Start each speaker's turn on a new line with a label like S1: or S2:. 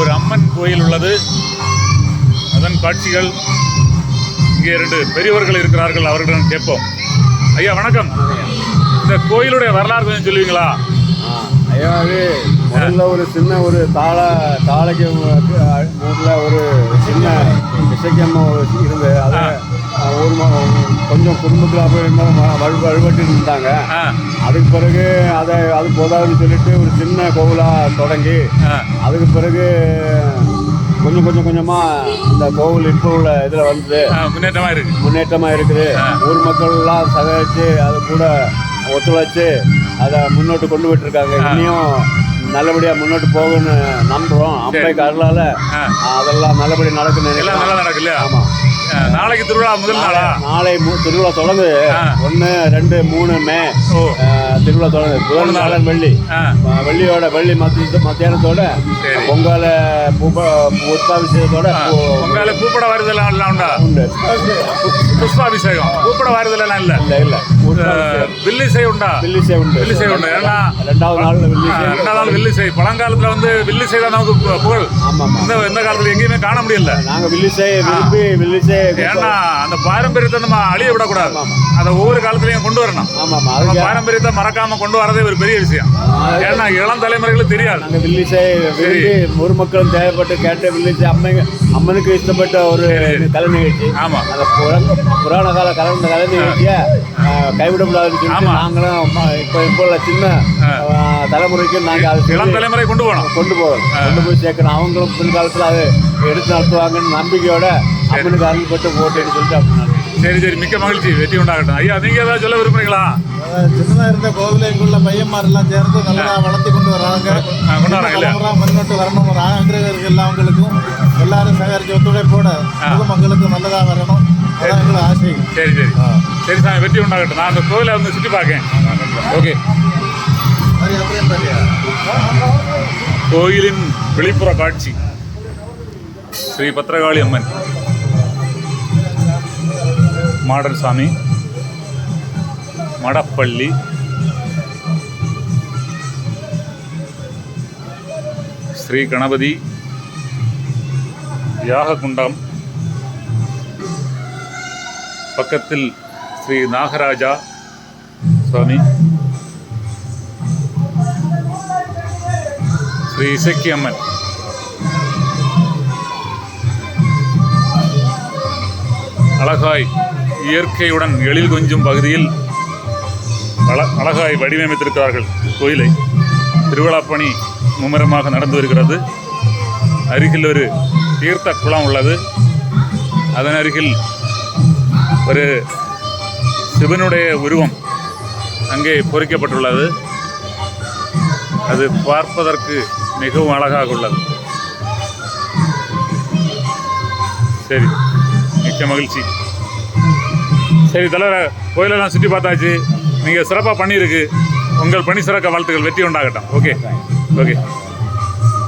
S1: ஒரு அம்மன் கோயில் உள்ளது. அதன் காட்சிகள் இங்கே இரண்டு பெரியவர்கள் இருக்கிறார்கள் அவர்களிடம் கேட்போம். ஐயா வணக்கம். இந்த கோயிலுடைய வரலாறு கொஞ்சம் சொல்லுவீங்களா?
S2: ஐயா முதல்ல ஒரு சின்ன ஒரு தாள தாளைக்கு மூட்டில் ஒரு சின்ன இசைக்கம்மா ஒரு இருந்து அதை ஒரு கொஞ்சம் குடும்பத்தில் அப்போ வழி வழிபட்டு இருந்தாங்க. அதுக்கு பிறகு அதை அது போதாதுன்னு சொல்லிட்டு ஒரு சின்ன கோவிலாக தொடங்கி அதுக்கு பிறகு கொஞ்சம் கொஞ்சம் கொஞ்சமாக இந்த கோவில் இப்போ உள்ள இதில் வந்து
S1: ஆ, முன்னேற்றமா இருக்கு.
S2: முன்னேற்றமாக இருக்குது. ஊர் மக்கள்லாம் சகரித்து அது கூட ஒத்துழைச்சு அதை முன்னோட்டு கொண்டு போயிட்டு இருக்காங்க இன்னும் நல்லபடியாக முன்னோட்டு போகும்னு நம்புகிறோம் அம்பைக்கு அருளால். அதெல்லாம் நல்லபடியாக நடக்குன்னு
S1: நல்லா நடக்கு இல்லையா?
S2: ஆமாம்
S1: நாளைக்கு திருவிழா முதல் நாளா?
S2: நாளை திருவிழா தொடங்குது. ஒன்று ரெண்டு மூணு மே. திருவிழா தொடங்குது புதன் நாளன் வெள்ளி. வெள்ளியோட வெள்ளி மத்திய மத்தியானத்தோட. பொங்கல பூப புஷ்பாபிஷேகத்தோட பூ-
S1: உங்களால பூப்பட வருதெல்லாம் எல்லாம் உண்டா.
S2: உண்டு
S1: புஷ்பாபிஷேகம். பூப்பட வருதெல்லாம் இல்ல
S2: இல்லை. இல்லை
S1: வில்லிசை உண்டா?
S2: வில்லிசை உண்டு.
S1: வில்லிசை உண்டு. ஏன்னா
S2: ரெண்டாவது நாள் வில்லிசை.
S1: ரெண்டாவது நாள் வில்லிசை. பழங்காலத்துல வந்து வில்லிசை தான் நமக்கு புகழ்.
S2: ஆமாம்
S1: இந்த இந்த காலத்துல எங்கேயுமே காண முடியல.
S2: நாங்கள் வில்லிசை விரும்பி வில்லிசை
S1: ஏன்னா அந்த பாரம்பரியத்தை நம்ம அழிய விடக்கூடாது. அதை ஒவ்வொரு காலத்துலயும் கொண்டு வரணும். நம்ம பாரம்பரியத்தை மறக்காம கொண்டு வரதே ஒரு பெரிய விஷயம். ஏன்னா இளம் தலைமுறைகளுக்கு தெரியாது.
S2: வில்லிசை ஒரு மக்களும் தேவைப்பட்டு கேட்ட வில்லிசை அம்மை அம்மனுக்கு இஷ்டப்பட்ட ஒரு கலை நிகழ்ச்சி
S1: ஆமா.
S2: அந்த புராண கால கலந்த கலை நிகழ்ச்சியை கைவிடக்கூடாதுன்னு. நாங்களும் இப்போ இப்போ உள்ள சின்ன தலைமுறைக்கு நாங்கள்
S1: இளம் தலைமுறை கொண்டு போகணும்.
S2: கொண்டு போகணும். கொண்டு போய் சேர்க்கணும். அவங்களும் பின்காலத்தில் அதை எடுத்து நடத்துவாங்கன்னு நம்பிக்கையோட அம்மனுக்கு அருள்பட்டு போட்டுன்னு சொல்லிட்டு அப்படி நடத்துவோம்.
S1: சரி சரி. மிக்க மகிழ்ச்சி. வெற்றி உண்டாகட்டும். ஐயா நீங்க ஏதாவது சொல்ல விரும்புறீங்களா?
S3: சின்னதா இருந்த கோவில இங்குள்ள பையன்மாரெல்லாம் சேர்ந்து நல்லா வளர்த்தி கொண்டு வராங்க.
S1: ஆ, கொண்டு வராங்க இல்லையா?
S3: தலைமுறை முன்னோட்டு வரணும். ஒரு ஆங்கிரகர்கள் எல்லாம் அவங்களுக்கும் எல்லாரும் சகரிச்சு ஒத்துழைப்போட பொதுமக்களுக்கு நல்லதா வரணும். அதான் ஆசை.
S1: சரி சரி. சரி சாமி வெற்றி உண்டாகட்டும். நான் அந்த கோவிலை வந்து சுற்றி பார்க்கேன். ஓகே. கோயிலின் வெளிப்புற காட்சி. ஸ்ரீ பத்திரகாளி அம்மன். மாடல் சாமி மடப்பள்ளி ஸ்ரீ கணபதி யாககுண்டம் பக்கத்தில் ஸ்ரீ நாகராஜா சுவாமி ஸ்ரீ இசக்கி அம்மன். அழகாய் இயற்கையுடன் எழில் கொஞ்சும் பகுதியில் அழ அழகாய் வடிவமைத்திருக்கிறார்கள் கோயிலை. திருவிழா பணி மும்முரமாக நடந்து வருகிறது. அருகில் ஒரு தீர்த்த குளம் உள்ளது. அதன் அருகில் ஒரு சிவனுடைய உருவம் அங்கே பொறிக்கப்பட்டுள்ளது. அது பார்ப்பதற்கு மிகவும் அழகாக உள்ளது. சரி மிக்க மகிழ்ச்சி. சரி தலைவர் கோயிலெல்லாம் சுற்றி பார்த்தாச்சு. நீங்கள் சிறப்பாக பண்ணியிருக்கு. உங்கள் பணி சிறக்க வாழ்த்துக்கள். வெற்றி உண்டாகட்டும். Okay okay